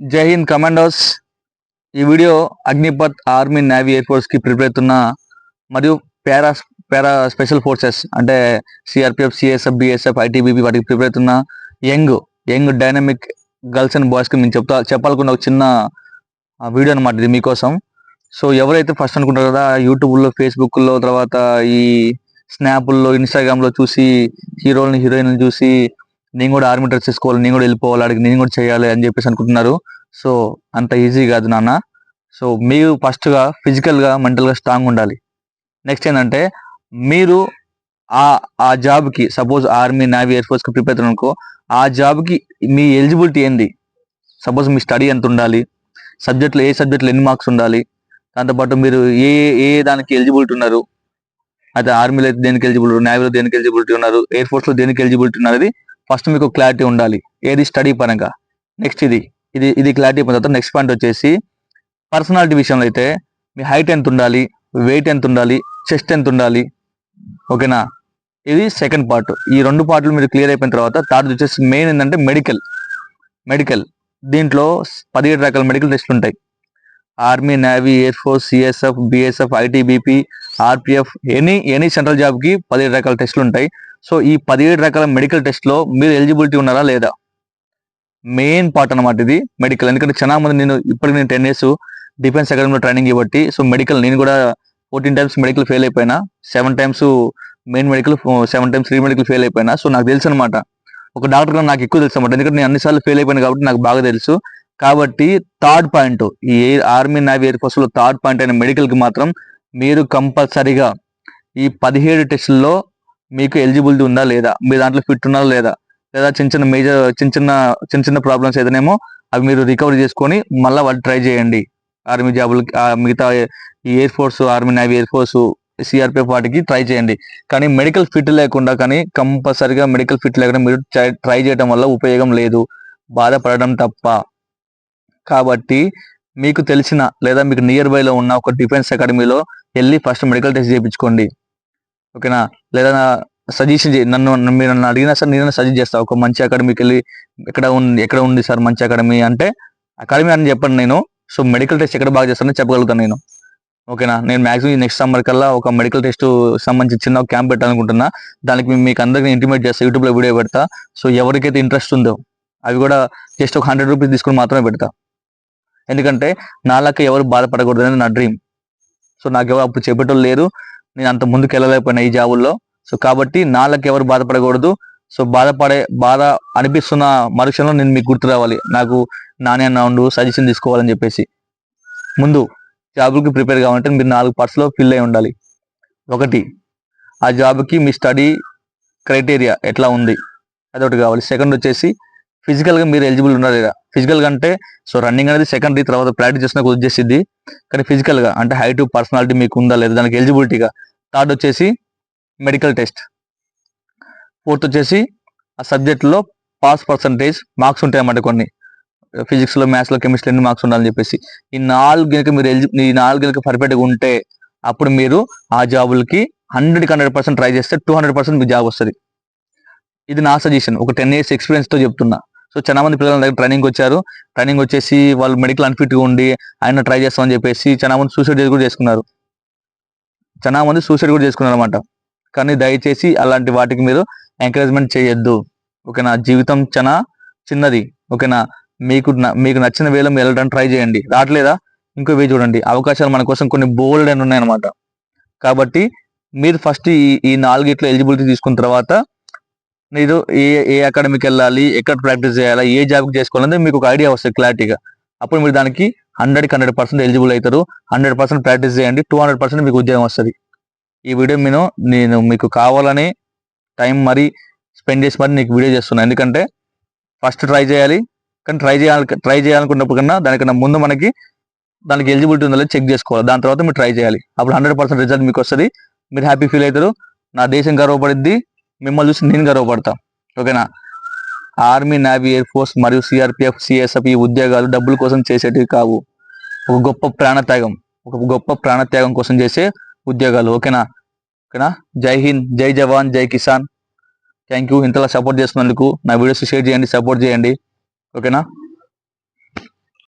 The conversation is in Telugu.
జై హింద్ కమాండోస్. ఈ video Agnipath army navy air ఫోర్స్కి prepare అవుతున్న మరియు పారా పారా స్పెషల్ ఫోర్సెస్ అంటే సిఆర్పిఎఫ్ సిఎస్ఎఫ్ బిఎస్ఎఫ్ ఐటీబీపీ వాటికి ప్రిపేర్ అవుతున్న young young dynamic girls and బాయ్స్కి మేము చెప్తా చెప్పాలనుకున్న ఒక చిన్న వీడియో అనమాట ఇది మీకోసం. సో ఎవరైతే ఫస్ట్ అనుకుంటారు కదా యూట్యూబ్లో ఫేస్బుక్లో తర్వాత ఈ స్నాప్ల్లో ఇన్స్టాగ్రామ్లో చూసి హీరోలని హీరోయిన్లు చూసి నేను కూడా ఆర్మీ డ్రెస్ తీసుకోవాలి నేను కూడా వెళ్ళిపోవాలి అడిగి నేను కూడా చేయాలి అని చెప్పేసి అనుకుంటున్నారు. సో అంత ఈజీ కాదు నాన్న. సో మీరు ఫస్ట్గా ఫిజికల్గా మెంటల్గా స్ట్రాంగ్ ఉండాలి. నెక్స్ట్ ఏంటంటే మీరు ఆ ఆ జాబ్కి సపోజ్ ఆర్మీ నేవీ ఎయిర్ ఫోర్స్కి ప్రిపేర్ అవుతారు అనుకో ఆ జాబ్కి మీ ఎలిజిబిలిటీ ఏంది? సపోజ్ మీ స్టడీ ఎంత ఉండాలి? సబ్జెక్టులు ఏ సబ్జెక్టులు ఎన్ని మార్క్స్ ఉండాలి? దాంతోపాటు మీరు ఏ ఏ దానికి ఎలిజిబిలిటీ ఉన్నారు? అయితే ఆర్మీలో దేనికి ఎలిజిబిలిటీ నేవీలో దేనికి ఎలిజిబిలిటీ ఉన్నారు? ఎయిర్ ఫోర్స్లో దేనికి ఎలిజిబిలిటీ ఉన్నది ఫస్ట్ మీకు క్లారిటీ ఉండాలి. ఏది స్టడీ పరంగా? నెక్స్ట్ ఇది. ఇది ఇది క్లారిటీ అయిపోయిన తర్వాత నెక్స్ట్ పాయింట్ వచ్చేసి పర్సనాలిటీ విషయంలో అయితే మీ హైట్ ఎంత ఉండాలి వెయిట్ ఎంత ఉండాలి చెస్ట్ ఎంత ఉండాలి? ఓకేనా? ఇది సెకండ్ పార్ట్. ఈ రెండు పార్ట్లు మీరు క్లియర్ అయిపోయిన తర్వాత థర్డ్ వచ్చేసి మెయిన్ ఏంటంటే మెడికల్. మెడికల్. దీంట్లో పదిహేడు రకాల మెడికల్ టెస్ట్లు ఉంటాయి. Army navy air force CSF BSF ITBP RPF any any central జాబ్కి పదిహేడు రకాల టెస్ట్లు ఉంటాయి. సో ఈ పదిహేడు రకాల మెడికల్ టెస్ట్లో మీరు ఎలిజిబిలిటీ ఉన్నారా లేదా? మెయిన్ పార్ట్ అనమాట ఇది మెడికల్ ఎందుకంటే చాలా మంది నేను ఇప్పటికి నేను టెన్ ఇయర్స్ డిఫెన్స్ అకాడమీలో ట్రైనింగ్ ఇవ్వట్టి సో మెడికల్ నేను కూడా ఫోర్టీన్ టైమ్స్ మెడికల్ ఫెయిల్ అయిపోయినా seven times main medical seven times three medical fail అయిపోయినా సో నాకు తెలుసు అనమాట ఒక డాక్టర్గా నాకు ఎక్కువ తెలుసు అనమాట ఎందుకంటే నేను అన్నిసార్లు ఫెయిల్ అయిపోయాను కాబట్టి నాకు బాగా తెలుసు. కాబట్టి థర్డ్ పాయింట్ ఈ ఆర్మీ నావీ ఎయిర్ ఫోర్స్లో థర్డ్ పాయింట్ అయిన మెడికల్కి మాత్రం మీరు కంపల్సరీగా ఈ పదిహేడు టెస్టుల్లో మీకు ఎలిజిబిలిటీ ఉందా లేదా? మీ దాంట్లో ఫిట్ ఉన్నా లేదా? లేదా చిన్న చిన్న మేజర్ చిన్న చిన్న చిన్న చిన్న ప్రాబ్లమ్స్ ఏదైనామో అవి మీరు రికవరీ చేసుకొని మళ్ళీ వాళ్ళు ట్రై చేయండి. ఆర్మీ జాబులకి మిగతా ఈ air force army navy air force CRPF వాటికి ట్రై చేయండి. కానీ మెడికల్ ఫిట్ లేకుండా కానీ కంపల్సరిగా మెడికల్ ఫిట్ లేకుండా మీరు ట్రై చేయడం వల్ల ఉపయోగం లేదు. బాధపడడం తప్ప. కాబట్టి మీకు తెలిసిన లేదా మీకు నియర్ బైలో ఉన్న ఒక డిఫెన్స్ అకాడమీలో వెళ్ళి ఫస్ట్ మెడికల్ టెస్ట్ చేయించుకోండి. ఓకేనా? లేదా సజెషన్ నన్ను నన్ను మీరు నన్ను అడిగినా సార్ నేను సజెస్ట్ చేస్తా. ఒక మంచి అకాడమీకి వెళ్ళి ఎక్కడ ఉంది ఎక్కడ ఉంది సార్ మంచి అకాడమీ అంటే అకాడమీ అని చెప్పండి నేను. సో మెడికల్ టెస్ట్ ఎక్కడ బాగా చేస్తానో చెప్పగలుగుతాను నేను. ఓకేనా? నేను మాక్సిమం నెక్స్ట్ సమ్మర్ కల్లా ఒక మెడికల్ టెస్ట్ సంబంధించి చిన్న క్యాంప్ పెట్టాలనుకుంటున్నా. దానికి మీకు అందరికి ఇంటిమేట్ చేస్తా. యూట్యూబ్లో వీడియో పెడతా. సో ఎవరికైతే ఇంట్రెస్ట్ ఉందో అవి కూడా జస్ట్ ఒక హండ్రెడ్ రూపీస్ తీసుకుని మాత్రమే పెడతా. ఎందుకంటే నాలాక ఎవరు బాధపడకూడదు అనేది నా డ్రీమ్. సో నాకు ఎవరు అప్పుడు చెప్పేటోళ్ళు లేరు. నేను అంత ముందుకు వెళ్ళలేకపోయినా ఈ జాబుల్లో సో కాబట్టి నాళ్ళకి ఎవరు బాధపడకూడదు. సో బాధపడే బాధ అనిపిస్తున్న మరుక్షణంలో నేను మీకు గుర్తు రావాలి. నాకు నాని అన్న ఉండు సజెషన్ తీసుకోవాలని చెప్పేసి. ముందు జాబ్కి ప్రిపేర్ కావాలంటే మీరు నాలుగు పార్ట్స్లో ఫిల్ అయి ఉండాలి. ఒకటి ఆ జాబ్కి మీ స్టడీ క్రైటీరియా ఎట్లా ఉంది? అదొకటి కావాలి. సెకండ్ వచ్చేసి ఫిజికల్గా మీరు ఎలిజిబుల్ ఉన్నారు లేదా? ఫిజికల్గా అంటే సో రన్నింగ్ అనేది సెకండరీ తర్వాత ప్రాక్టీస్ చేసిన వచ్చేసిద్ది కానీ ఫిజికల్గా అంటే హైట్ పర్సనాలిటీ మీకు ఉందా లేదా? దానికి ఎలిజిబిలిటీగా థర్డ్ వచ్చేసి మెడికల్ టెస్ట్ ఫోర్త్ వచ్చేసి ఆ సబ్జెక్టులో పాస్ పర్సంటేజ్ మార్క్స్ ఉంటాయన్నమాట కొన్ని. ఫిజిక్స్లో మ్యాథ్స్లో కెమిస్ట్రీ ఎన్ని మార్క్స్ ఉండాలని చెప్పేసి. ఈ నాలుగు గనుక మీరు ఎలిజి ఈ నాలుగు గనుక పర్ఫెక్ట్గా ఉంటే అప్పుడు మీరు ఆ జాబులకి హండ్రెడ్కి హండ్రెడ్ పర్సెంట్ ట్రై చేస్తే టూ హండ్రెడ్ పర్సెంట్ మీకు జాబ్ వస్తుంది. ఇది నా సజెషన్ ఒక టెన్ ఇయర్స్ ఎక్స్పీరియన్స్తో చెప్తున్నా. సో చాలా మంది పిల్లల దగ్గర ట్రైనింగ్ వచ్చారు. ట్రైనింగ్ వచ్చేసి వాళ్ళు మెడికల్ అన్ఫిట్గా ఉండి ఆయన ట్రై చేస్తామని చెప్పేసి చాలా మంది సూసైడ్ కూడా చేసుకున్నారు. చాలా మంది సూసైడ్ కూడా చేసుకున్నారు అనమాట కానీ దయచేసి అలాంటి వాటికి మీరు ఎంకరేజ్మెంట్ చేయొద్దు. ఓకేనా? జీవితం చాలా చిన్నది. ఓకేనా? మీకు మీకు నచ్చిన వేలో మీరు వెళ్ళడానికి ట్రై చేయండి. రావట్లేదా? ఇంకో వే చూడండి. అవకాశాలు మన కోసం కొన్ని బోల్డ్ అని ఉన్నాయన్నమాట. కాబట్టి మీరు ఫస్ట్ ఈ ఈ నాలుగిట్లో ఎలిజిబిలిటీ తీసుకున్న తర్వాత మీరు ఏ ఏ అకాడమీకి వెళ్ళాలి ఎక్కడ ప్రాక్టీస్ చేయాలి ఏ జాబ్కి చేసుకోవాలనేది మీకు ఒక ఐడియా వస్తుంది క్లారిటీగా అప్పుడు మీరు దానికి హండ్రెడ్కి హండ్రెడ్ పర్సెంట్ ఎలిజిబుల్ అవుతారు. హండ్రెడ్ పర్సెంట్ ప్రాక్టీస్ చేయండి. టూ హండ్రెడ్ పర్సెంట్ మీకు ఉద్యోగం వస్తుంది. ఈ వీడియో నేను నేను మీకు కావాలని టైం మరి స్పెండ్ చేసి మరి నీకు వీడియో చేస్తున్నాను ఎందుకంటే ఫస్ట్ ట్రై చేయాలి. కానీ ట్రై చేయాలి ట్రై చేయాలనుకున్నప్పుడు కన్నా దానికన్నా ముందు మనకి దానికి ఎలిజిబిలిటీ ఉందో చెక్ చేసుకోవాలి. దాని తర్వాత మీరు ట్రై చేయాలి. అప్పుడు హండ్రెడ్ పర్సెంట్ రిజల్ట్ మీకు వస్తుంది. మీరు హ్యాపీ ఫీల్ అవుతారు. నా దేశం గర్వపడిద్ది. మిమ్మల్ని చూసి నేను గర్వపడతా. ఓకేనా? ఆర్మీ నేవీ ఎయిర్ ఫోర్స్ మరియు సిఆర్పిఎఫ్ సిఎస్ఎఫ్ ఈ ఉద్యోగాలు డబ్బుల కోసం చేసేటివి కావు. ఒక గొప్ప ప్రాణత్యాగం ఒక గొప్ప ప్రాణత్యాగం కోసం చేసే ఉద్యోగాలు. ఓకేనా? ఓకేనా? జై హింద్ జై జవాన్ జై కిసాన్. థ్యాంక్ యూ ఇంతలా సపోర్ట్ చేస్తున్నందుకు నా వీడియోస్ షేర్ చేయండి సపోర్ట్ చేయండి. ఓకేనా?